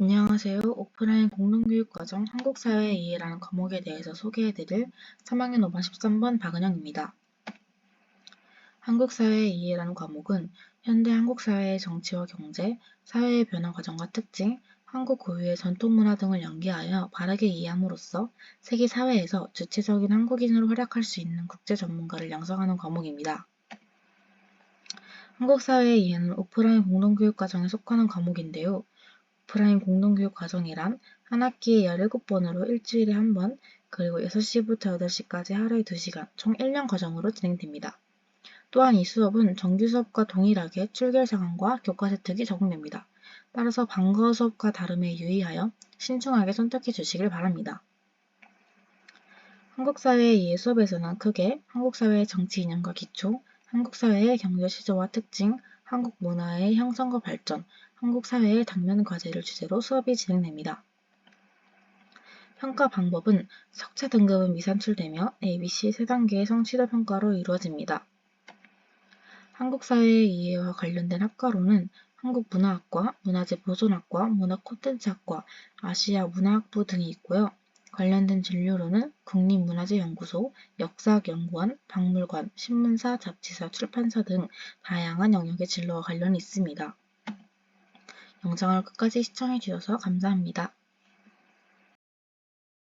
안녕하세요. 오프라인 공동교육과정 한국사회 이해라는 과목에 대해서 소개해드릴 3학년 5반 13번 박은영입니다. 한국사회 이해라는 과목은 현대 한국사회의 정치와 경제, 사회의 변화 과정과 특징, 한국 고유의 전통문화 등을 연계하여 바르게 이해함으로써 세계 사회에서 주체적인 한국인으로 활약할 수 있는 국제 전문가를 양성하는 과목입니다. 한국사회의 이해는 오프라인 공동교육과정에 속하는 과목인데요. 오프라인 공동교육 과정이란 한 학기에 17번으로 일주일에 한 번, 그리고 6시부터 8시까지 하루에 2시간, 총 1년 과정으로 진행됩니다. 또한 이 수업은 정규 수업과 동일하게 출결 상황과 교과 혜택이 적용됩니다. 따라서 방과 수업과 다름에 유의하여 신중하게 선택해 주시길 바랍니다. 한국 사회의 이해 수업에서는 크게 한국 사회의 정치 이념과 기초, 한국 사회의 경제 시조와 특징, 한국 문화의 형성과 발전, 한국 사회의 당면 과제를 주제로 수업이 진행됩니다. 평가 방법은 석차 등급은 미산출되며 ABC 세 단계의 성취도 평가로 이루어집니다. 한국 사회의 이해와 관련된 학과로는 한국문화학과, 문화재 보존학과, 문화콘텐츠학과, 아시아 문화학부 등이 있고요. 관련된 진료로는 국립문화재연구소, 역사학연구원, 박물관, 신문사, 잡지사, 출판사 등 다양한 영역의 진로와 관련이 있습니다. 영상을 끝까지 시청해 주셔서 감사합니다.